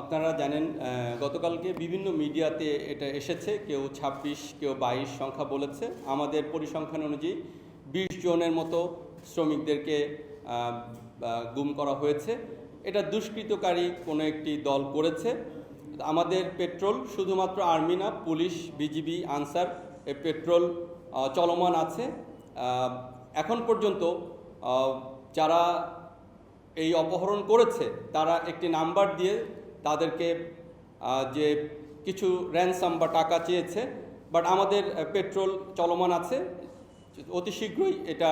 আপনারা জানেন গতকালকে বিভিন্ন মিডিয়াতে এটা এসেছে, কেউ ছাব্বিশ, কেউ বাইশ সংখ্যা বলেছে। আমাদের পরিসংখ্যান অনুযায়ী বিশ জনের মতো শ্রমিকদেরকে গুম করা হয়েছে। এটা দুষ্কৃতকারী কোনো একটি দল করেছে। আমাদের পেট্রোল, শুধুমাত্র আর্মি না, পুলিশ, বিজিবি, আনসার এই পেট্রোল চলমান আছে। এখন পর্যন্ত যারা এই অপহরণ করেছে, তারা একটি নাম্বার দিয়ে তাদেরকে যে কিছু র্যানসাম বা টাকা চেয়েছে বাট আমাদের পেট্রোল চলমান আছে অতি শীঘ্রই এটা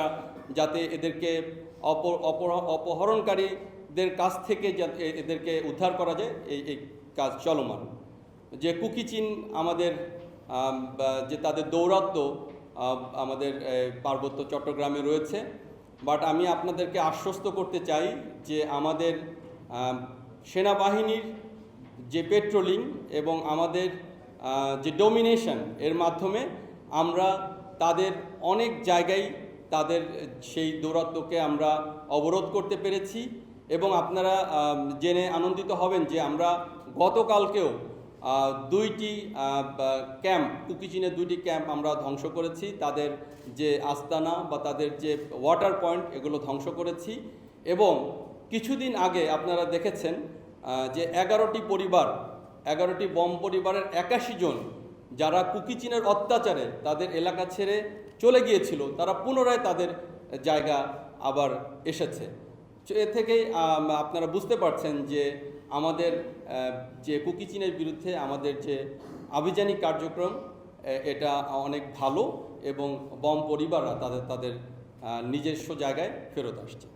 যাতে এদেরকে অপ অপহরণকারীদের কাছ থেকে যাতে এদেরকে উদ্ধার করা যায় এই এই কাজ চলমান। যে কুকি চিন আমাদের যে তাদের দৌরাত্ম আমাদের পার্বত্য চট্টগ্রামে রয়েছে বাট আমি আপনাদেরকে আশ্বস্ত করতে চাই যে আমাদের আম, সেনাবাহিনীর যে পেট্রোলিং এবং আমাদের যে ডোমিনেশন এর মাধ্যমে আমরা তাদের অনেক জায়গায় তাদের সেই দৌরাত্মকে আমরা অবরোধ করতে পেরেছি এবং আপনারা জেনে আনন্দিত হবেন যে আমরা গতকালকেও দুইটি ক্যাম্প কুকিচিনের দুইটি ক্যাম্প আমরা ধ্বংস করেছি। তাদের যে আস্তানা বা তাদের যে ওয়াটার পয়েন্ট এগুলো ধ্বংস করেছি এবং কিছুদিন আগে আপনারা দেখেছেন যে এগারোটি পরিবার, এগারোটি বম পরিবারের একাশি জন যারা কুকিচিনের অত্যাচারে তাদের এলাকা ছেড়ে চলে গিয়েছিল, তারা পুনরায় তাদের জায়গা আবার এসেছে। এ থেকেই আপনারা বুঝতে পারছেন যে আমাদের যে কুকিচিনের বিরুদ্ধে আমাদের যে আভিযানিক কার্যক্রম এটা অনেক ভালো এবং বম পরিবাররা তাদের তাদের নিজস্ব জায়গায় ফেরত আসছে।